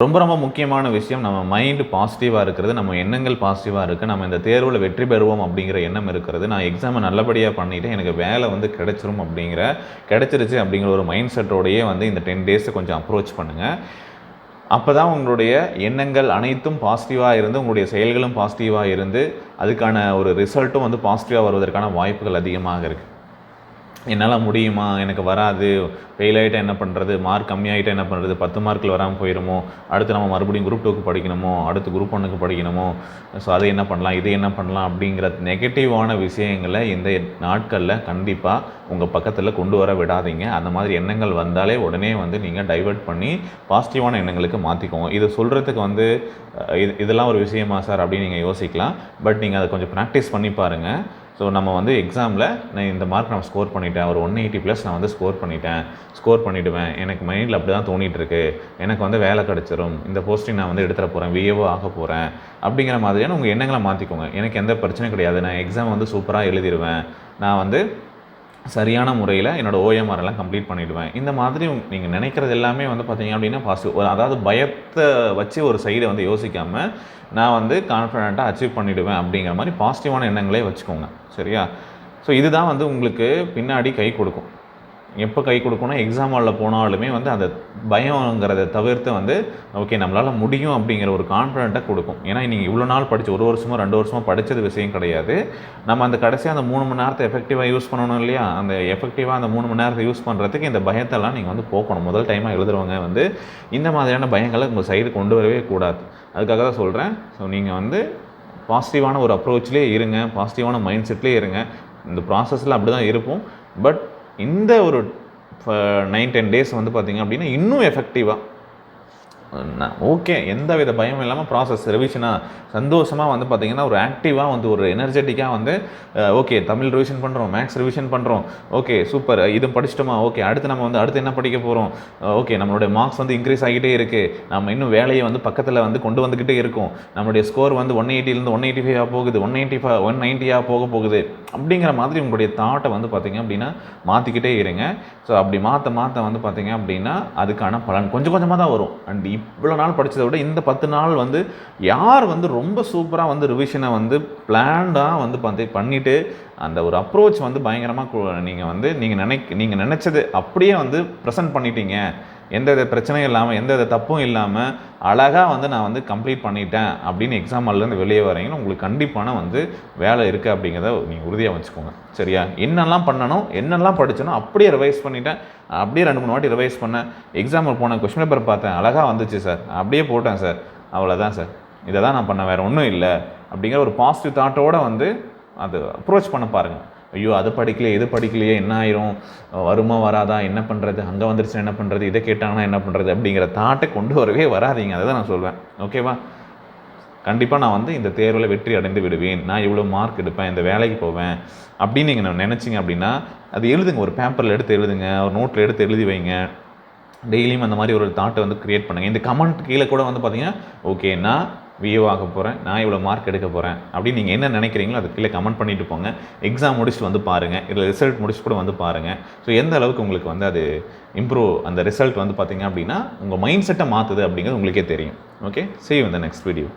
ரொம்ப ரொம்ப முக்கியமான விஷயம் நம்ம மைண்டு பாசிட்டிவாக இருக்கிறது நம்ம எண்ணங்கள் பாசிட்டிவாக இருக்குது நம்ம இந்த தேர்வில் வெற்றி பெறுவோம் அப்படிங்கிற எண்ணம் இருக்கிறது. நான் எக்ஸாமை நல்லபடியாக பண்ணிவிட்டு எனக்கு வேலை வந்து கிடைச்சிரும் அப்படிங்கிற கிடைச்சிருச்சு அப்படிங்கிற ஒரு மைண்ட் செட்டோடையே வந்து இந்த டென் டேஸை கொஞ்சம் அப்ரோச் பண்ணுங்கள் அப்போ தான் உங்களுடைய எண்ணங்கள் அனைத்தும் பாசிட்டிவாக இருந்து உங்களுடைய செயல்களும் பாசிட்டிவாக இருந்து அதுக்கான ஒரு ரிசல்ட்டும் வந்து பாசிட்டிவாக வருவதற்கான வாய்ப்புகள் அதிகமாக இருக்குது என்னால் முடியுமா? எனக்கு வராது. ஃபெயில் ஆகிட்டா என்ன பண்ணுறது மார்க் கம்மியாகிட்டா என்ன பண்ணுறது பத்து மார்க்கில் வராமல் போயிடுமோ அடுத்து நம்ம மறுபடியும் குரூப் டூக்கு படிக்கணுமோ? அடுத்து குரூப் ஒன்றுக்கு படிக்கணுமோ? ஸோ அதை என்ன பண்ணலாம்? இது என்ன பண்ணலாம்? அப்படிங்கிற நெகட்டிவான விஷயங்களை இந்த நாட்களில் கண்டிப்பாக உங்கள் பக்கத்தில் கொண்டு வர விடாதீங்க. அந்த மாதிரி எண்ணங்கள் வந்தாலே உடனே வந்து நீங்கள் டைவர்ட் பண்ணி பாசிட்டிவான எண்ணங்களுக்கு மாற்றிக்கோங்க இது சொல்கிறதுக்கு வந்து இது இதெல்லாம் ஒரு விஷயமா சார்? அப்படின்னு நீங்கள் யோசிக்கலாம். பட் நீங்கள் அதை கொஞ்சம் ப்ராக்டிஸ் பண்ணி பாருங்கள் ஸோ நம்ம வந்து எக்ஸாமில் நான் இந்த மார்க் நான் ஸ்கோர் பண்ணிட்டேன். ஒரு ஒன் எயிட்டி ப்ளஸ் நான் வந்து ஸ்கோர் பண்ணிட்டேன். ஸ்கோர் பண்ணிவிடுவேன் எனக்கு மைண்டில் அப்படி தான் தோணிகிட்ருக்கு எனக்கு வந்து வேலை கிடச்சிரும். இந்த போஸ்டிங் நான் வந்து எடுத்துகிற போகிறேன் விஏஓ ஆக போகிறேன் அப்படிங்கிற மாதிரியான உங்கள் எண்ணங்களை மாற்றிக்கோங்க எனக்கு எந்த பிரச்சனையும் கிடையாது. நான் எக்ஸாம் வந்து சூப்பராக எழுதிடுவேன் நான் வந்து சரியான முறையில் என்னோட ஓஎம்ஆர் எல்லாம் கம்ப்ளீட் பண்ணிவிடுவேன் இந்த மாதிரி நீங்கள் நினைக்கிறது எல்லாமே வந்து பார்த்தீங்க அப்படின்னா பாசிட்டிவ் அதாவது பயத்தை வச்சு ஒரு சைடை வந்து யோசிக்காமல் நான் வந்து கான்ஃபிடெண்ட்டாக அச்சீவ் பண்ணிவிடுவேன் அப்படிங்கிற மாதிரி பாசிட்டிவான எண்ணங்களே வச்சுக்கோங்க. சரியா? ஸோ இதுதான் வந்து உங்களுக்கு பின்னாடி கை கொடுக்கும். எப்போ கை கொடுக்கணும்? எக்ஸாம் ஹாலில் போனாலுமே வந்து அந்த பயங்கிறத தவிர்த்து வந்து ஓகே நம்மளால் முடியும் அப்படிங்கிற ஒரு கான்ஃபிடென்ட்டாக கொடுக்கும். ஏன்னா நீங்கள் இவ்வளோ நாள் படித்து ஒரு வருஷமோ ரெண்டு வருஷமோ படித்தது விஷயம் கிடையாது. நம்ம அந்த கடைசியாக அந்த மூணு மணி நேரத்தை எஃபெக்டிவாக யூஸ் பண்ணணும் இல்லையா? அந்த எஃபெக்டிவாக அந்த மூணு மணி நேரத்தை யூஸ் பண்ணுறதுக்கு இந்த பயத்தெல்லாம் நீங்கள் வந்து போக்கணும். முதல் டைமாக எழுதுறவங்க வந்து இந்த மாதிரியான பயங்களை உங்கள் சைடு கொண்டு வரவே கூடாது. அதுக்காக தான் சொல்கிறேன் ஸோ நீங்கள் வந்து பாசிட்டிவான ஒரு அப்ரோச்லேயே இருங்க. பாசிட்டிவான மைண்ட் செட்லேயே இருங்க. இந்த ப்ராசஸில் அப்படி தான் இருப்போம். பட் இந்த ஒரு நைன் டென் டேஸ் வந்து பார்த்தீங்க அப்படின்னா இன்னும் எஃபெக்டிவாக ஓகே எந்த வித பயமும் இல்லாமல் ப்ராசஸ் ரிவிஷனாக சந்தோஷமாக வந்து பார்த்திங்கன்னா ஒரு ஆக்டிவாக வந்து ஒரு எனர்ஜெட்டிக்காக வந்து ஓகே தமிழ் ரிவிஷன் பண்ணுறோம் மேக்ஸ் ரிவிஷன் பண்ணுறோம் ஓகே சூப்பர் இது படிச்சிட்டோமா? ஓகே அடுத்து நம்ம வந்து அடுத்து என்ன படிக்க போகிறோம் ஓகே நம்மளுடைய மார்க்ஸ் வந்து இன்க்ரீஸ் ஆகிட்டே இருக்குது நம்ம இன்னும் வேலையை வந்து பக்கத்தில் வந்து கொண்டு வந்துக்கிட்டே இருக்கும். நம்மளுடைய ஸ்கோர் வந்து ஒன் எயிட்டிலேருந்து ஒன் எயிட்டி ஃபைவாக போகுது. ஒன் எயிட்டி ஃபைவ் ஒன் நைன்ட்டியாக போக போகுது. அப்படிங்கிற மாதிரி உங்களுடைய தாட்டை வந்து பார்த்திங்க அப்படின்னா மாற்றிக்கிட்டே இருங்க. ஸோ அப்படி மாற்ற மாற்ற வந்து பார்த்திங்க அப்படின்னா அதுக்கான பலன் கொஞ்சம் கொஞ்சமாக தான் வரும். அண்ட் இவ்வளோ நாள் படித்ததை விட இந்த பத்து நாள் வந்து யார் வந்து ரொம்ப சூப்பராக வந்து ரிவிஷனை வந்து பிளான்டாக வந்து பார்த்து பண்ணிவிட்டு அந்த ஒரு அப்ரோச் வந்து பயங்கரமாக நீங்கள் வந்து நீங்கள் நினைக்க நீங்கள் நினச்சது அப்படியே வந்து ப்ரெசென்ட் பண்ணிட்டீங்க. எந்த வித பிரச்சனையும் இல்லாமல் எந்த வித தப்பும் இல்லாமல் அழகாக வந்து நான் வந்து கம்ப்ளீட் பண்ணிட்டேன் அப்படின்னு எக்ஸாம் ஹால்லேருந்து வெளியே வரீங்கன்னா உங்களுக்கு கண்டிப்பான வந்து வேலை இருக்குது அப்படிங்கிறத நீங்கள் உறுதியாக வச்சுக்கோங்க. சரியா? என்னெல்லாம் பண்ணணும் என்னெல்லாம் படித்தனும் அப்படியே ரிவைஸ் பண்ணிட்டேன். அப்படியே ரெண்டு மூணு வாட்டி ரிவைஸ் பண்ணேன். எக்ஸாமில் போன கொஸ்டின் பேப்பர் பார்த்தேன். அழகாக வந்துச்சு சார் அப்படியே போட்டேன் சார் அவ்வளோதான் சார் இதை தான் நான் பண்ணேன் வேறு ஒன்றும் இல்லை அப்படிங்கிற ஒரு பாசிட்டிவ் தாட்டோட வந்து அது அப்ரோச் பண்ண பாருங்கள் ஐயோ அது படிக்கலையே இது படிக்கலையே என்ன ஆயிரும்? வருமா வராதா? என்ன பண்ணுறது அங்கே வந்துருச்சு என்ன பண்ணுறது இதை கேட்டாங்கன்னா என்ன பண்ணுறது அப்படிங்கிற தாட்டை கொண்டு வரவே வராதீங்க. அதை தான் நான் சொல்வேன். ஓகேவா கண்டிப்பாக நான் வந்து இந்த தேர்வில் வெற்றி அடைந்து விடுவேன். நான் இவ்வளோ மார்க் எடுப்பேன் இந்த வேலைக்கு போவேன் அப்படின்னு நீங்கள் நான் நினச்சிங்க அப்படின்னா அது எழுதுங்க. ஒரு பேப்பரில் எடுத்து எழுதுங்க. ஒரு நோட்டில் எடுத்து எழுதி வைங்க. டெய்லியும் அந்த மாதிரி ஒரு தாட்டை வந்து க்ரியேட் பண்ணுங்கள் இந்த கமெண்ட் கீழே கூட வந்து பார்த்தீங்கன்னா ஓகே நான் விஏஓ ஆக போகிறேன் நான் இவ்வளோ மார்க் எடுக்க போகிறேன் அப்படின்னு நீங்கள் என்ன நினைக்கிறீங்களோ அது கீழே கமெண்ட் பண்ணிட்டு போங்க. எக்ஸாம் முடிச்சுட்டு வந்து பாருங்கள் இல்லை ரிசல்ட் முடிச்சு கூட வந்து பாருங்கள் ஸோ எந்த அளவுக்கு உங்களுக்கு வந்து அது இம்ப்ரூவ் அந்த ரிசல்ட் வந்து பார்த்தீங்க அப்படின்னா உங்கள் மைண்ட் செட்டை மாற்றுது அப்படிங்கிறது உங்களுக்கே தெரியும். ஓகே சே இந்த நெக்ஸ்ட் வீடியோ